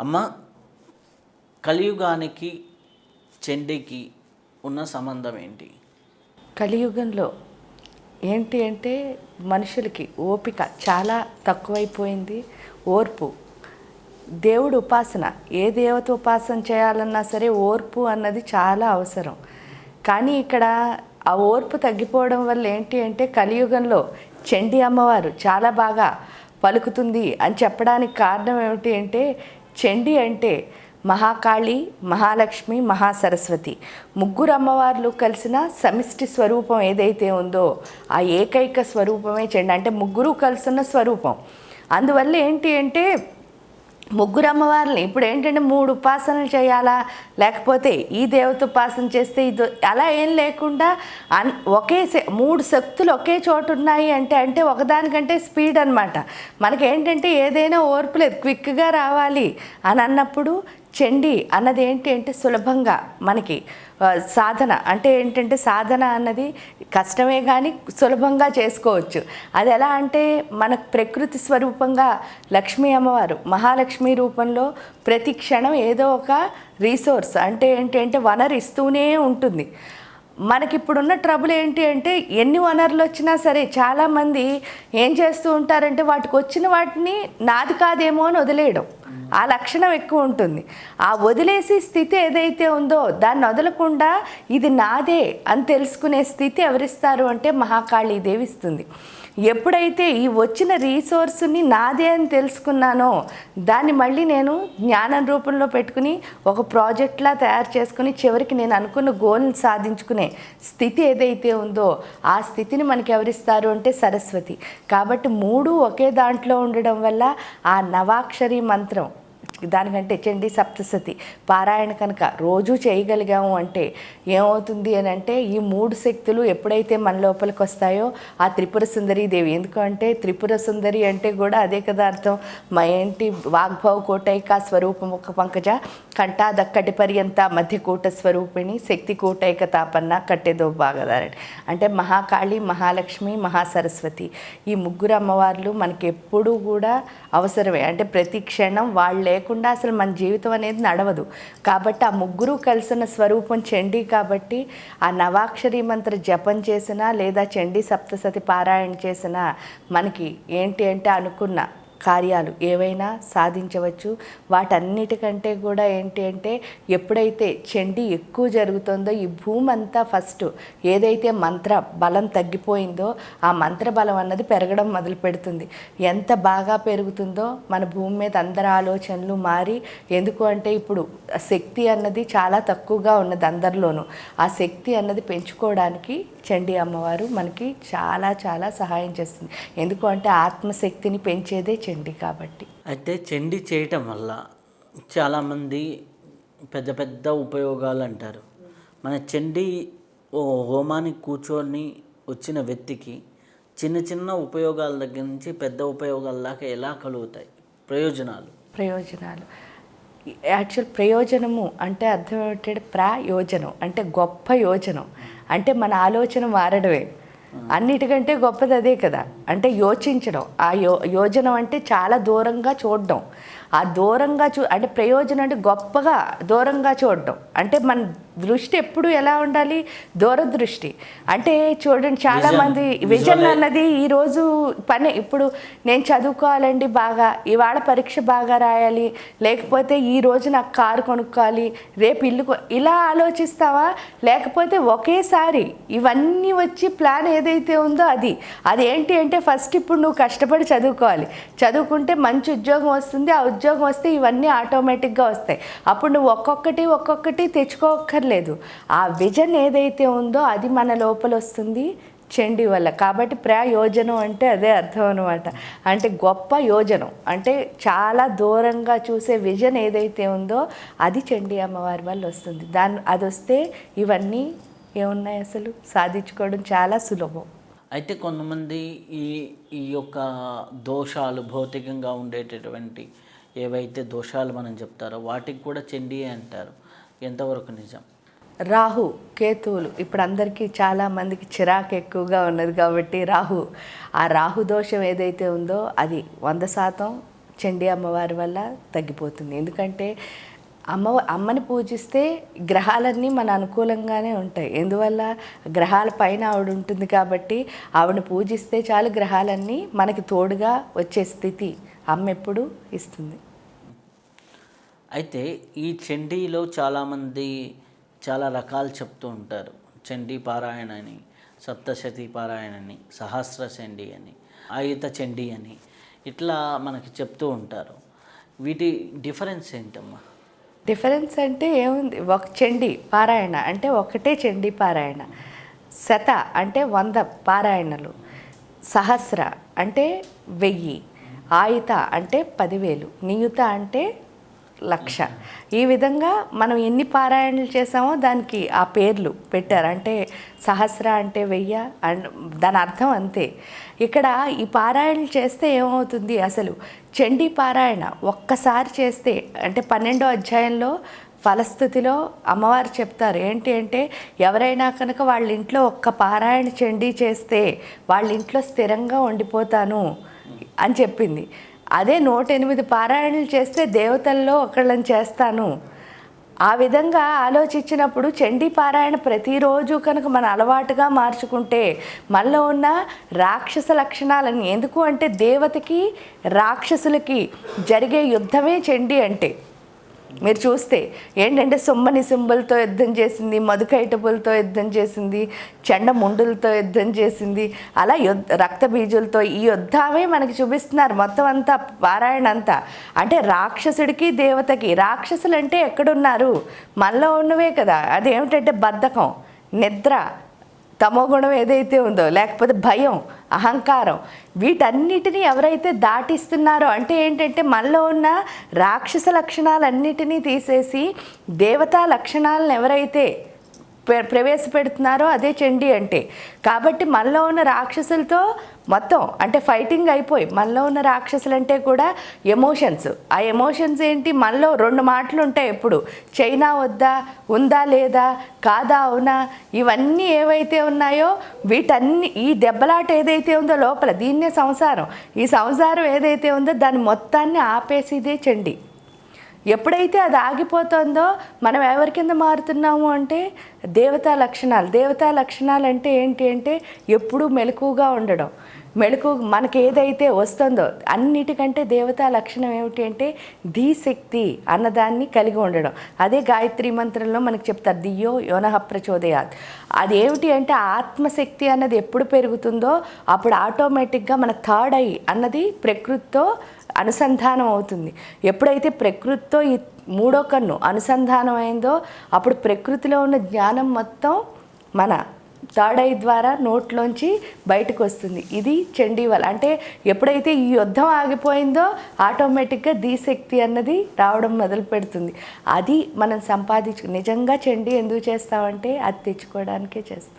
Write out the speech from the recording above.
అమ్మ కలియుగానికి చెండికి ఉన్న సంబంధం ఏంటి? కలియుగంలో ఏంటి అంటే మనుషులకి ఓపిక చాలా తక్కువైపోయింది ఓర్పు. దేవుడు ఉపాసన ఏ దేవత ఉపాసన చేయాలన్నా సరే ఓర్పు అన్నది చాలా అవసరం. కానీ ఇక్కడ ఆ ఓర్పు తగ్గిపోవడం వల్ల ఏంటి అంటే కలియుగంలో చండి అమ్మవారు చాలా బాగా పలుకుతుంది అని చెప్పడానికి కారణం ఏమిటి అంటే చండి అంటే మహాకాళి మహాలక్ష్మి మహాసరస్వతి. ముగ్గురు అమ్మవార్లు కలిసిన సమిష్టి స్వరూపం ఏదైతే ఉందో ఆ ఏకైక స్వరూపమే చండి. అంటే ముగ్గురు కలిసిన స్వరూపం. అందువల్ల ఏంటి అంటే ముగ్గురు అమ్మవార్లని ఇప్పుడు ఏంటంటే మూడు ఉపాసనలు చేయాలా? లేకపోతే ఈ దేవత ఉపాసన చేస్తే ఇది అలా ఏం లేకుండా అన్ ఒకే మూడు శక్తులు ఒకే చోటు ఉన్నాయి అంటే అంటే ఒకదానికంటే స్పీడ్ అనమాట మనకి ఏంటంటే ఏదైనా ఓర్పు లేదు క్విక్గా రావాలి అని అన్నప్పుడు చండి అన్నది ఏంటి అంటే సులభంగా మనకి సాధన. అంటే ఏంటంటే సాధన అన్నది కష్టమే కానీ సులభంగా చేసుకోవచ్చు. అది ఎలా అంటే మన ప్రకృతి స్వరూపంగా లక్ష్మీ అమ్మవారు మహాలక్ష్మి రూపంలో ప్రతి క్షణం ఏదో ఒక రీసోర్స్. అంటే ఏంటి అంటే వనరు ఇస్తూనే ఉంటుంది. మనకి ఇప్పుడున్న ట్రబుల్ ఏంటి అంటే ఎన్ని వనరులు వచ్చినా సరే చాలామంది ఏం చేస్తూ ఉంటారంటే వాటికి వచ్చిన వాటిని నాది కాదేమో అని వదిలేయడం. ఆ లక్షణం ఎక్కువ ఉంటుంది. ఆ వదిలేసి స్థితి ఏదైతే ఉందో దాన్ని వదలకుండా ఇది నాదే అని తెలుసుకునే స్థితి ఎవరిస్తారు అంటే మహాకాళీ ఇస్తుంది. ఎప్పుడైతే ఈ వచ్చిన రీసోర్స్ని నాదే అని తెలుసుకున్నానో దాన్ని మళ్ళీ నేను జ్ఞానం రూపంలో పెట్టుకుని ఒక ప్రాజెక్ట్లా తయారు చేసుకుని చివరికి నేను అనుకున్న గోల్ని సాధించుకునే స్థితి ఏదైతే ఉందో ఆ స్థితిని మనకి ఎవరిస్తారు అంటే సరస్వతి. కాబట్టి మూడు ఒకే దాంట్లో ఉండడం వల్ల ఆ నవాక్షరి మంత్రం దానికంటే చండీ సప్తసతి పారాయణ కనుక రోజు చేయగలిగాము అంటే ఏమవుతుంది అని అంటే ఈ మూడు శక్తులు ఎప్పుడైతే మన లోపలికి వస్తాయో ఆ త్రిపుర సుందరి దేవి. ఎందుకంటే త్రిపుర సుందరి అంటే కూడా అదే కదా అర్థం. మా ఏంటి వాగ్భవ కోటైక స్వరూపం ఒక పంకజ కంఠా దక్కటి పర్యంత మధ్యకూట స్వరూపిణి శక్తి కూటైక తాపన్న కట్టెదో బాగదారని అంటే మహాకాళి మహాలక్ష్మి మహాసరస్వతి. ఈ ముగ్గురు అమ్మవార్లు మనకి ఎప్పుడూ కూడా అవసరమే. అంటే ప్రతి క్షణం వాళ్ళే లేకుండా అసలు మన జీవితం అనేది నడవదు. కాబట్టి ఆ ముగ్గురు కలిసిన స్వరూపం చండీ కాబట్టి ఆ నవాక్షరి మంత్ర జపం చేసినా లేదా చండీ సప్తసతి పారాయణ చేసినా మనకి ఏంటి అంటే అనుకున్న కార్యాలు ఏవైనా సాధించవచ్చు. వాటన్నిటికంటే కూడా ఏంటి అంటే ఎప్పుడైతే చండి ఎక్కువ జరుగుతుందో ఈ భూమి అంతా ఫస్ట్ ఏదైతే మంత్ర బలం తగ్గిపోయిందో ఆ మంత్ర బలం అన్నది పెరగడం మొదలు పెడుతుంది. ఎంత బాగా పెరుగుతుందో మన భూమి మీద అందరి ఆలోచనలు మారి ఎందుకు అంటే ఇప్పుడు శక్తి అన్నది చాలా తక్కువగా ఉన్నది అందరిలోనూ. ఆ శక్తి అన్నది పెంచుకోవడానికి చండి అమ్మవారు మనకి చాలా చాలా సహాయం చేస్తుంది. ఎందుకు అంటే ఆత్మశక్తిని పెంచేదే చండి కాబట్టి. అయితే చండీ చేయటం వల్ల చాలామంది పెద్ద పెద్ద ఉపయోగాలు అంటారు. మన చండీ ఓ హోమానికి కూర్చొని వచ్చిన వ్యక్తికి చిన్న చిన్న ఉపయోగాల దగ్గర నుంచి పెద్ద ఉపయోగాల దాకా ఎలా కలుగుతాయి? ప్రయోజనాలు. ప్రయోజనాలు. యాక్చువల్ ప్రయోజనము అంటే అర్థం ఏమిటంటే ప్రయోజనం అంటే గొప్ప యోజనం. అంటే మన ఆలోచన మారడమే. అన్నిటికంటే గొప్పది అదే కదా. అంటే యోచించడం. ఆ యో యోజనం అంటే చాలా దూరంగా చూడడం. ఆ దూరంగా చూ అంటే ప్రయోజనం అంటే గొప్పగా దూరంగా చూడడం. అంటే మన దృష్టి ఎప్పుడు ఎలా ఉండాలి? దూరదృష్టి. అంటే చూడండి చాలా Vision. మంది విజన్. అన్నది ఈరోజు పని. ఇప్పుడు నేను చదువుకోవాలండి బాగా ఇవాళ పరీక్ష బాగా రాయాలి. లేకపోతే ఈ రోజు నాకు కారు కొనుక్కోవాలి రేపు ఇల్లు ఇలా ఆలోచిస్తావా? లేకపోతే ఒకేసారి ఇవన్నీ వచ్చి ప్లాన్ ఏదైతే ఉందో అది. అది ఏంటి అంటే ఫస్ట్ ఇప్పుడు నువ్వు కష్టపడి చదువుకోవాలి. చదువుకుంటే మంచి ఉద్యోగం వస్తుంది ఆ ఉద్యోగం వస్తే ఇవన్నీ ఆటోమేటిక్గా వస్తాయి. అప్పుడు నువ్వు ఒక్కొక్కటి ఒక్కొక్కటి తెచ్చుకోక్కర్లేదు. ఆ విజన్ ఏదైతే ఉందో అది మన లోపల వస్తుంది చండి వల్ల. కాబట్టి ప్రయోజనం అంటే అదే అర్థం అనమాట అంటే గొప్ప యోజనం. అంటే చాలా దూరంగా చూసే విజన్ ఏదైతే ఉందో అది చెండి అమ్మవారి వల్ల వస్తుంది. దాని అది వస్తే ఇవన్నీ ఏమున్నాయి అసలు? సాధించుకోవడం చాలా సులభం. అయితే కొంతమంది ఈ ఈ యొక్క దోషాలు భౌతికంగా ఉండేటటువంటి ఏవైతే దోషాలు మనం చెప్తారో వాటికి కూడా చండీ అంటారు. ఎంతవరకు నిజం? రాహు కేతువులు. ఇప్పుడు అందరికీ చాలా మందికి చిరాకు ఎక్కువగా ఉన్నది కాబట్టి రాహు. ఆ రాహు దోషం ఏదైతే ఉందో అది వంద శాతం చండీ అమ్మవారి వల్ల తగ్గిపోతుంది. ఎందుకంటే అమ్మ అమ్మని పూజిస్తే గ్రహాలన్నీ మన అనుకూలంగానే ఉంటాయి. ఎందువల్ల? గ్రహాల పైన ఆవిడ ఉంటుంది కాబట్టి ఆవిడని పూజిస్తే చాలు గ్రహాలన్నీ మనకి తోడుగా వచ్చే స్థితి అమ్మ ఎప్పుడు ఇస్తుంది. అయితే ఈ చండీలో చాలామంది చాలా రకాలు చెప్తూ ఉంటారు. చండీ పారాయణ అని సప్తశతి పారాయణ అని సహస్ర చండీ అని ఆయుత చండీ అని ఇట్లా మనకి చెప్తూ ఉంటారు. వీటి డిఫరెన్స్ ఏంటమ్మా? డిఫరెన్స్ అంటే ఏముంది? ఒక చండీ పారాయణ అంటే ఒకటే చండీ పారాయణ. శత అంటే వంద పారాయణలు. సహస్ర అంటే వెయ్యి. ఆయుత అంటే పదివేలు. నియుత అంటే లక్ష. ఈ విధంగా మనం ఎన్ని పారాయణలు చేసామో దానికి ఆ పేర్లు పెట్టారు. అంటే సహస్ర అంటే వెయ్య అండ్ దాని అర్థం అంతే. ఇక్కడ ఈ పారాయణలు చేస్తే ఏమవుతుంది అసలు? చండీ పారాయణ ఒక్కసారి చేస్తే అంటే పన్నెండో అధ్యాయంలో ఫలస్థుతిలో అమ్మవారు చెప్తారు. ఏంటి అంటే ఎవరైనా కనుక వాళ్ళ ఇంట్లో ఒక్క పారాయణ చండీ చేస్తే వాళ్ళ ఇంట్లో స్థిరంగా ఉండిపోతాను అని చెప్పింది. అదే నూట ఎనిమిది పారాయణలు చేస్తే దేవతల్లో ఒకళ్ళని చేస్తాను. ఆ విధంగా ఆలోచించినప్పుడు చండీ పారాయణ ప్రతిరోజు కనుక మన అలవాటుగా మార్చుకుంటే మనలో ఉన్న రాక్షస లక్షణాలని ఎందుకు అంటే దేవతకి రాక్షసులకి జరిగే యుద్ధమే చండీ అంటే. మీరు చూస్తే ఏంటంటే సొమ్మని సింబులతో యుద్ధం చేసింది మధుకైటపులతో యుద్ధం చేసింది చెండ ముండులతో యుద్ధం చేసింది అలా యుద్ధ రక్త బీజులతో ఈ యుద్ధమే మనకి చూపిస్తున్నారు మొత్తం అంతా పారాయణ అంతా. అంటే రాక్షసుడికి దేవతకి రాక్షసులు అంటే ఎక్కడున్నారు? మనలో ఉన్నవే కదా. అదేమిటంటే బద్ధకం నిద్ర తమో గుణం ఏదైతే ఉందో లేకపోతే భయం అహంకారం వీటన్నిటిని ఎవరైతే దాటిస్తున్నారో అంటే ఏంటంటే మనలో ఉన్న రాక్షస లక్షణాలన్నిటినీ తీసేసి దేవతా లక్షణాలను ఎవరైతే ప్రవేశపెడుతున్నారో అదే చండీ అంటే. కాబట్టి మనలో ఉన్న రాక్షసులతో మొత్తం అంటే ఫైటింగ్ అయిపోయి మనలో ఉన్న రాక్షసులు అంటే కూడా ఎమోషన్స్. ఆ ఎమోషన్స్ ఏంటి? మనలో రెండు మాటలు ఉంటాయి ఎప్పుడు. చైనా వద్దా? ఉందా లేదా? కాదా? అవునా? ఇవన్నీ ఏవైతే ఉన్నాయో వీటన్ని ఈ దెబ్బలాట ఏదైతే ఉందో లోపల దీన్నే సంసారం. ఈ సంసారం ఏదైతే ఉందో దాని మొత్తాన్ని ఆపేసిదే చండి. ఎప్పుడైతే అది ఆగిపోతుందో మనం ఎవరి కింద మారుతున్నాము అంటే దేవతా లక్షణాలు. దేవతా లక్షణాలు అంటే ఏంటి అంటే ఎప్పుడూ మెలకుగా ఉండడం. మెలకు మనకి ఏదైతే వస్తుందో అన్నిటికంటే దేవతా లక్షణం ఏమిటి అంటే ధీశక్తి అన్నదాన్ని కలిగి ఉండడం. అదే గాయత్రి మంత్రంలో మనకు చెప్తారు దియో యోనహ ప్రచోదయాత్. ఏమిటి అంటే ఆత్మశక్తి అన్నది ఎప్పుడు పెరుగుతుందో అప్పుడు ఆటోమేటిక్గా మన థర్డ్ ఐ అన్నది ప్రకృతితో అనుసంధానం అవుతుంది ఎప్పుడైతే ప్రకృతితో ఈ మూడో కన్ను అనుసంధానం అయిందో అప్పుడు ప్రకృతిలో ఉన్న జ్ఞానం మొత్తం మన థర్డ్ ఐ ద్వారా నోట్లోంచి బయటకు వస్తుంది ఇది చండీవల్. అంటే ఎప్పుడైతే ఈ యుద్ధం ఆగిపోయిందో ఆటోమేటిక్గా ధీశక్తి అన్నది రావడం మొదలు పెడుతుంది అది మనం సంపాదించు నిజంగా చండీ ఎందుకు చేస్తామంటే అది తెచ్చుకోవడానికే చేస్తాం.